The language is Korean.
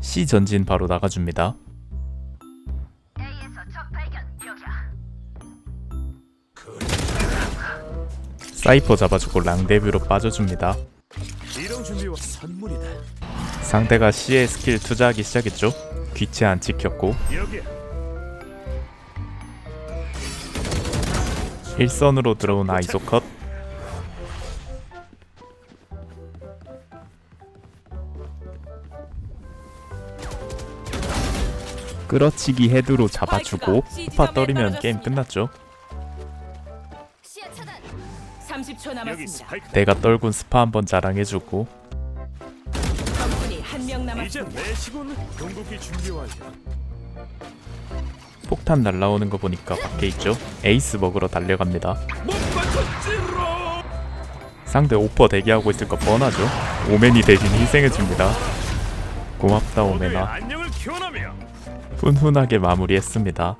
C 전진 바로 나가줍니다. 사이퍼 잡아주고 랑데뷰로 빠져줍니다. 이동 준비와 선물이다. 상대가 C에 스킬 투자하기 시작했죠. 귀체 안 찍혔고 여기야. 일선으로 들어온 아이소 컷. 끌어치기 헤드로 잡아주고 호파 떨이면 게임 끝났죠. 시야 차단. 30초 여기 남았습니다. 스파이크. 내가 떨군 스파 한번 자랑해주고. 폭탄 날라오는 거 보니까 밖에 있죠. 에이스 먹으러 달려갑니다. 상대 오퍼 대기하고 있을 거 뻔하죠. 오맨이 대신 희생해줍니다. 고맙다 오맨아. 훈훈하게 마무리했습니다.